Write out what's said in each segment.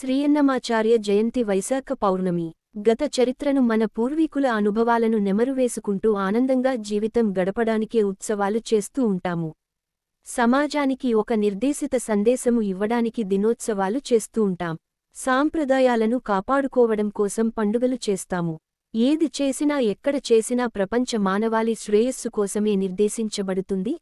శ్రీయన్నమాచార్య జయంతి వైశాఖ పౌర్ణమి. గత చరిత్రను మన పూర్వీకుల అనుభవాలను నెమరువేసుకుంటూ ఆనందంగా జీవితం గడపడానికే ఉత్సవాలు చేస్తూ ఉంటాము. సమాజానికి ఒక నిర్దేశిత సందేశము ఇవ్వడానికి దినోత్సవాలు చేస్తూ ఉంటాం. సాంప్రదాయాలను కాపాడుకోవడం కోసం పండుగలు చేస్తాము. ఏది చేసినా ఎక్కడ చేసినా ప్రపంచ మానవాళి శ్రేయస్సు కోసమే నిర్దేశించబడుతుంది.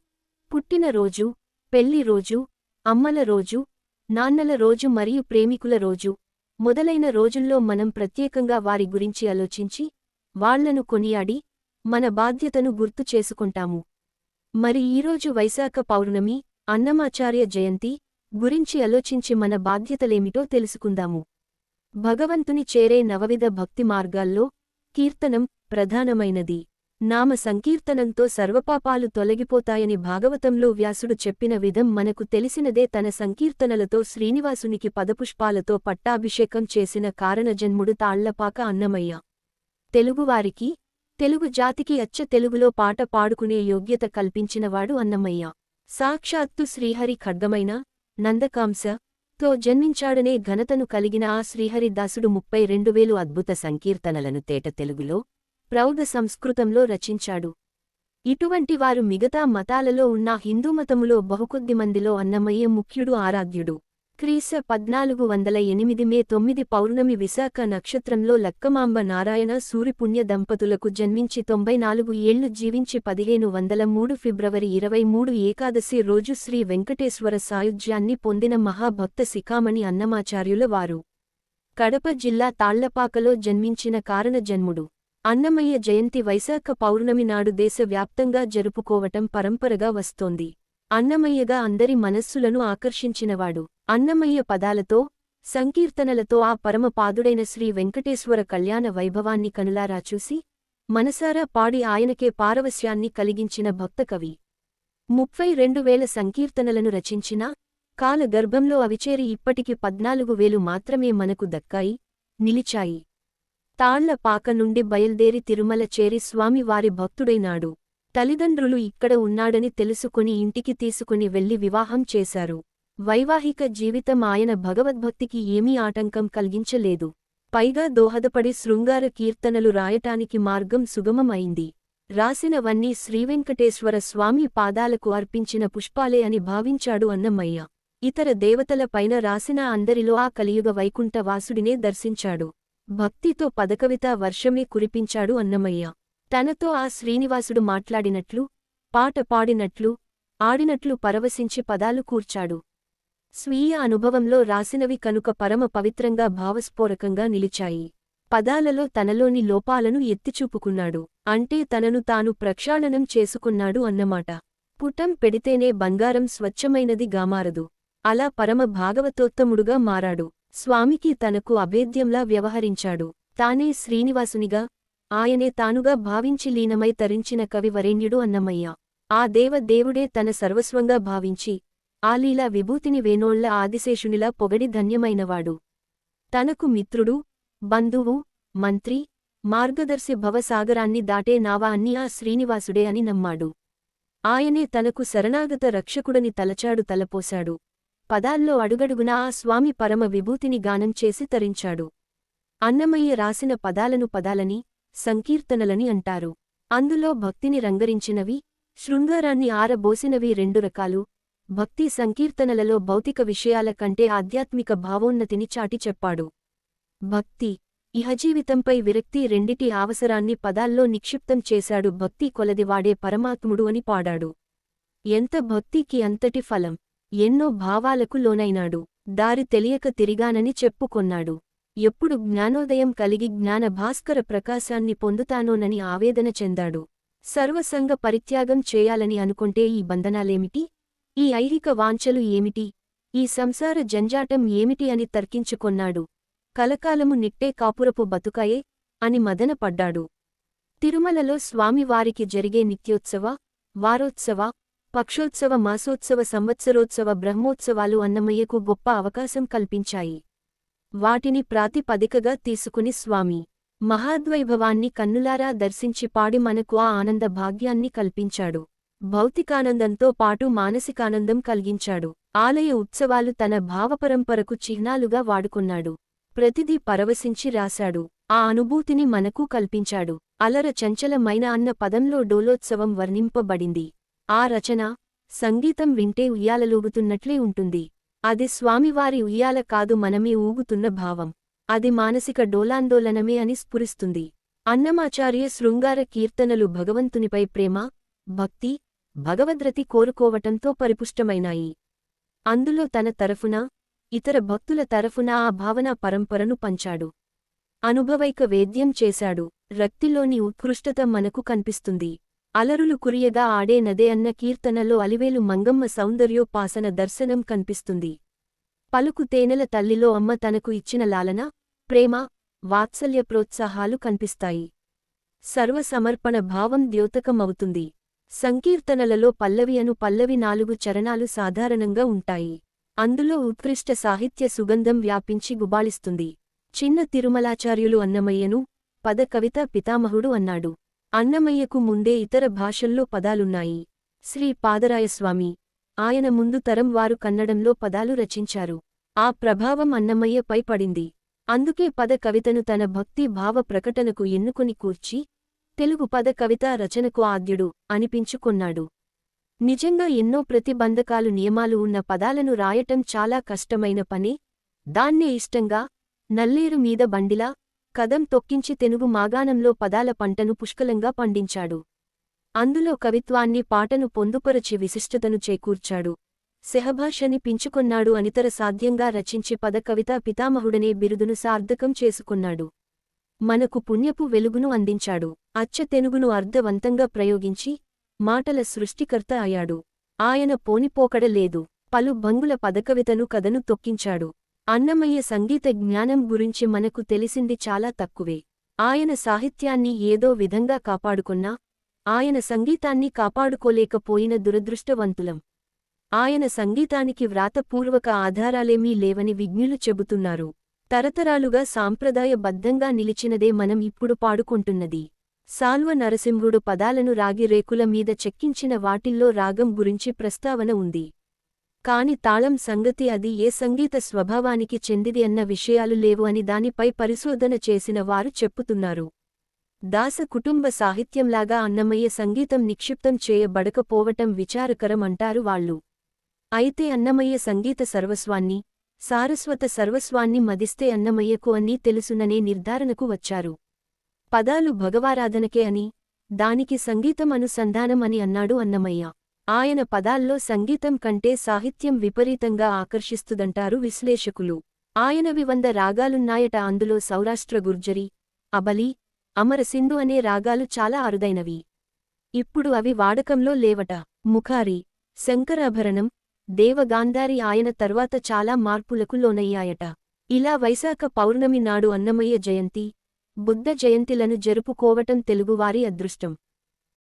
పుట్టినరోజు పెళ్ళి రోజు అమ్మల రోజు నాన్నల రోజు మరియు ప్రేమికుల రోజు. మొదలైన రోజుల్లో మనం ప్రత్యేకంగా వారి గురించి ఆలోచించి వాళ్ళను కొనియాడి మన బాధ్యతను గుర్తు చేసుకుంటాము. మరి ఈరోజు వైశాఖ పౌర్ణమి అన్నమాచార్య జయంతి గురించి ఆలోచించి మన బాధ్యతలేమిటో తెలుసుకుందాము. భగవంతుని చేరే నవవిధ భక్తి మార్గాల్లో కీర్తనం ప్రధానమైనది. నామ సంకీర్తనంతో సర్వపాపాలు తొలగిపోతాయని భాగవతంలో వ్యాసుడు చెప్పిన విధం మనకు తెలిసినదే తన సంకీర్తనలతో శ్రీనివాసునికి పదపుష్పాలతో పట్టాభిషేకం చేసిన కారణజన్ముడు తాళ్ళపాక అన్నమయ్య. తెలుగువారికి తెలుగు జాతికి అచ్చ తెలుగులో పాట పాడుకునే యోగ్యత కల్పించినవాడు అన్నమయ్య. సాక్షాత్తు శ్రీహరి ఖడ్గమైన నందకాంస తో జన్మించాడనే ఘనతను కలిగిన ఆ శ్రీహరిదాసుడు ముప్పై రెండు వేలు అద్భుత సంకీర్తనలను తేట తెలుగులో ప్రౌఢ సంస్కృతంలో రచించాడు. ఇటువంటి వారు మిగతా మతాలలో ఉన్న హిందూమతములో బహుకొద్ది మందిలో అన్నమయ్య ముఖ్యుడు ఆరాధ్యుడు. క్రీస పద్నాలుగు వందల ఎనిమిది మే తొమ్మిది పౌర్ణమి విశాఖ నక్షత్రంలో లక్కమాంబ నారాయణ సూరిపుణ్య దంపతులకు జన్మించి తొంభై నాలుగు ఏళ్ళు జీవించి పదిహేను వందల మూడు ఫిబ్రవరి ఇరవై మూడు ఏకాదశి రోజు శ్రీ వెంకటేశ్వర సాయుధ్యాన్ని పొందిన మహాభక్త శిఖామణి అన్నమాచార్యుల వారు. కడప జిల్లా తాళ్ళపాకలో జన్మించిన కారణజన్ముడు అన్నమయ్య జయంతి వైశాఖ పౌర్ణమి నాడు దేశవ్యాప్తంగా జరుపుకోవటం పరంపరగా వస్తోంది. అన్నమయ్యగా అందరి మనస్సులను ఆకర్షించినవాడు. అన్నమయ్య పదాలతో సంకీర్తనలతో ఆ పరమపాదుడైన శ్రీ వెంకటేశ్వర కళ్యాణ వైభవాన్ని కనులారా చూసి మనసారా పాడి ఆయనకే పారవశ్యాన్ని కలిగించిన భక్తకవి. ముప్పై రెండు వేల సంకీర్తనలను రచించినా కాలగర్భంలో అవిచేరి ఇప్పటికి పద్నాలుగు వేలు మాత్రమే మనకు దక్కాయి నిలిచాయి. తాళ్ళ పాక నుండి బయల్దేరి తిరుమల చేరి స్వామి వారి భక్తుడైనాడు. తల్లిదండ్రులు ఇక్కడ ఉన్నాడని తెలుసుకుని ఇంటికి తీసుకుని వెళ్ళి వివాహం చేశారు. వైవాహిక జీవితం ఆయన భగవద్భక్తికి ఏమీ ఆటంకం కలిగించలేదు. పైగా దోహదపడి శృంగార కీర్తనలు రాయటానికి మార్గం సుగమమైంది. రాసినవన్నీ శ్రీవెంకటేశ్వర స్వామి పాదాలకు అర్పించిన పుష్పాలే అని భావించాడు అన్నమయ్య. ఇతర దేవతల పైన రాసిన అందరిలో ఆ కలియుగ వైకుంఠ వాసుడినే దర్శించాడు. భక్తితో పదకవిత వర్షమే కురిపించాడు అన్నమయ్య. తనతో ఆ శ్రీనివాసుడు మాట్లాడినట్లు పాట పాడినట్లు ఆడినట్లు పరవశించి పదాలు కూర్చాడు. స్వీయ అనుభవంలో రాసినవి కనుక పరమ పవిత్రంగా భావస్ఫోరకంగా నిలిచాయి. పదాలలో తనలోని లోపాలను ఎత్తిచూపుకున్నాడు. అంటే తనను తాను ప్రక్షాళనం చేసుకున్నాడు అన్నమాట. పుటం పెడితేనే బంగారం స్వచ్ఛమైనది గామారదు. అలా పరమ భాగవతోత్తముడుగా మారాడు. స్వామికి తనకు అభేద్యంలా వ్యవహరించాడు. తానే శ్రీనివాసునిగా ఆయనే తానుగా భావించి లీనమై తరించిన కవివరేణ్యుడు అన్నమయ్య. ఆ దేవ దేవుడే తన సర్వస్వంగా భావించి ఆలీలా విభూతిని వేణోళ్ళ ఆదిశేషునిలా పొగడి ధన్యమైనవాడు. తనకు మిత్రుడు బంధువు మంత్రి మార్గదర్శి భవసాగరాన్ని దాటే నావా అన్ని ఆ శ్రీనివాసుడే అని నమ్మాడు. ఆయనే తనకు శరణాగత రక్షకుడని తలచాడు తలపోశాడు. పదాల్లో అడుగడుగునా ఆ స్వామి పరమ విభూతిని గానం చేసి తరించాడు. అన్నమయ్య రాసిన పదాలను పదాలని సంకీర్తనలని అంటారు. అందులో భక్తిని రంగరించినవి శృంగారాన్ని ఆరబోసినవి రెండు రకాలు. భక్తి సంకీర్తనలలో భౌతిక విషయాల కంటే ఆధ్యాత్మిక భావోన్నతిని చాటి చెప్పాడు. భక్తి ఇహజీవితంపై విరక్తి రెండిటి అవసరాన్ని పదాల్లో నిక్షిప్తం చేశాడు. భక్తి కొలదివాడే పరమాత్ముడు అని పాడాడు. ఎంత భక్తికి అంతటి ఫలం! ఎన్నో భావాలకు లోనైనాడు. దారి తెలియక తిరిగానని చెప్పుకొన్నాడు. ఎప్పుడు జ్ఞానోదయం కలిగి జ్ఞాన భాస్కర ప్రకాశాన్ని పొందుతానోనని ఆవేదన చెందాడు. సర్వసంగ పరిత్యాగం చేయాలని అనుకుంటే ఈ బంధనాలేమిటి? ఈ ఐహిక వాంఛలు ఏమిటి? ఈ సంసార జంజాటం ఏమిటి అని తర్కించుకొన్నాడు. కలకాలము నిట్టే కాపురపు బతుకాయే అని మదనపడ్డాడు. తిరుమలలో స్వామివారికి జరిగే నిత్యోత్సవ వారోత్సవ పక్షోత్సవ మాసోత్సవ సంవత్సరోత్సవ బ్రహ్మోత్సవాలు అన్నమయ్యకు గొప్ప అవకాశం కల్పించాయి. వాటిని ప్రాతిపదికగా తీసుకుని స్వామి మహాద్వైభవాన్ని కన్నులారా దర్శించి పాడి మనకు ఆ ఆనంద భాగ్యాన్ని కల్పించాడు. భౌతికానందంతో పాటు మానసికానందం కలిగించాడు. ఆలయ ఉత్సవాలు తన భావపరంపరకు చిహ్నాలుగా వాడుకున్నాడు. ప్రతిదీ పరవశించి రాశాడు. ఆ అనుభూతిని మనకు కల్పించాడు. అలర చంచలమైన అన్న పదంలో డోలోత్సవం వర్ణింపబడింది. ఆ రచన సంగీతం వింటే ఉయ్యాలలూగుతున్నట్లే ఉంటుంది. అది స్వామివారి ఉయ్యాల కాదు మనమే ఊగుతున్న భావం. అది మానసిక డోలాందోలనమే అని స్ఫురిస్తుంది. అన్నమాచార్య శృంగార కీర్తనలు భగవంతునిపై ప్రేమ భక్తి భగవద్రతి కోరుకోవటంతో పరిపుష్టమైనాయి. అందులో తన తరఫున ఇతర భక్తుల తరఫున ఆ భావనా పరంపరను పంచాడు. అనుభవైక వేద్యం చేశాడు. రక్తిలోని ఉత్కృష్టత మనకు కనిపిస్తుంది. అలరులు కురియగా ఆడే నదే అన్న కీర్తనలో అలివేలు మంగమ్మ సౌందర్యోపాసన దర్శనం కనిపిస్తుంది. పలుకు తేనెల తల్లిలో అమ్మ తనకు ఇచ్చిన లాలన ప్రేమ వాత్సల్య ప్రోత్సాహాలు కనిపిస్తాయి. సర్వసమర్పణ భావం ద్యోతకమవుతుంది. సంకీర్తనలలో పల్లవి అను పల్లవి నాలుగు చరణాలు సాధారణంగా ఉంటాయి. అందులో ఉత్కృష్ట సాహిత్య సుగంధం వ్యాపించి గుబాళిస్తుంది. చిన్న తిరుమలాచార్యులు అన్నమయ్యను పద కవిత పితామహుడు అన్నాడు. అన్నమయ్యకు ముందే ఇతర భాషల్లో పదాలున్నాయి. శ్రీ పాదరాయస్వామి ఆయన ముందు తరం వారు కన్నడంలో పదాలు రచించారు. ఆ ప్రభావం అన్నమయ్యపై పడింది. అందుకే పద కవితను తన భక్తి భావ ప్రకటనకు ఎన్నుకుని కూర్చి తెలుగు పద కవిత రచనకు ఆద్యుడు అనిపించుకొన్నాడు. నిజంగా ఎన్నో ప్రతిబంధకాలు నియమాలు ఉన్న పదాలను రాయటం చాలా కష్టమైన పని. దాన్నే ఇష్టంగా నల్లేరు మీద బండిలా కదం తొక్కించి తెనుగు మాగాణంలో పదాల పంటను పుష్కలంగా పండించాడు. అందులో కవిత్వాన్ని పాటను పొందుపరచి విశిష్టతను చేకూర్చాడు. సెహభాషని పించుకొన్నాడు అనితర సాధ్యంగా రచించి పద కవితా పితామహుడనే బిరుదును సార్థకం చేసుకున్నాడు. మనకు పుణ్యపు వెలుగును అందించాడు. అచ్చ తెనుగును అర్థవంతంగా ప్రయోగించి మాటల సృష్టికర్త అయ్యాడు. ఆయన పోనిపోకడలేదు. పలు భంగుల పదకవితను కథను తొక్కించాడు. అన్నమయ్య సంగీత జ్ఞానం గురించి మనకు తెలిసింది చాలా తక్కువే. ఆయన సాహిత్యాన్ని ఏదో విధంగా కాపాడుకున్నా ఆయన సంగీతాన్ని కాపాడుకోలేకపోయిన దురదృష్టవంతులం. ఆయన సంగీతానికి వ్రాతపూర్వక ఆధారాలేమీ లేవని విజ్ఞులు చెబుతున్నారు. తరతరాలుగా సాంప్రదాయబద్ధంగా నిలిచినదే మనం ఇప్పుడు పాడుకుంటున్నది. సాల్వ నరసింహుడు పదాలను రాగి రేకుల మీద చెక్కించిన వాటిల్లో రాగం గురించి ప్రస్తావన ఉంది. కాని తాళం సంగతి అది ఏ సంగీత స్వభావానికి చెందిది అన్న విషయాలు లేవు అని దానిపై పరిశోధన చేసిన వారు చెప్పుతున్నారు. దాస కుటుంబ సాహిత్యంలాగా అన్నమయ్య సంగీతం నిక్షిప్తం చేయబడకపోవటం విచారకరం అంటారు వాళ్ళు. అయితే అన్నమయ్య సంగీత సర్వస్వాన్ని సారస్వత సర్వస్వాన్ని మదిస్తే అన్నమయ్యకు అన్నీ తెలుసుననే నిర్ధారణకు వచ్చారు. పదాలు భగవారాధనకే అని దానికి సంగీతం అనుసంధానం అని అన్నాడు అన్నమయ్య. ఆయన పదాల్లో సంగీతం కంటే సాహిత్యం విపరీతంగా ఆకర్షిస్తుదంటారు విశ్లేషకులు. ఆయనవి వంద రాగాలున్నాయట అందులో సౌరాష్ట్ర గుర్జరి అబలి అమరసింధు అనే రాగాలు చాలా అరుదైనవి. ఇప్పుడు అవి వాడకంలో లేవట. ముఖారి శంకరాభరణం దేవగాంధారి ఆయన తర్వాత చాలా మార్పులకు లోనయ్యాయట. ఇలా వైశాఖ పౌర్ణమి నాడు అన్నమయ్య జయంతి బుద్ధ జయంతిలను జరుపుకోవటం తెలుగువారి అదృష్టం.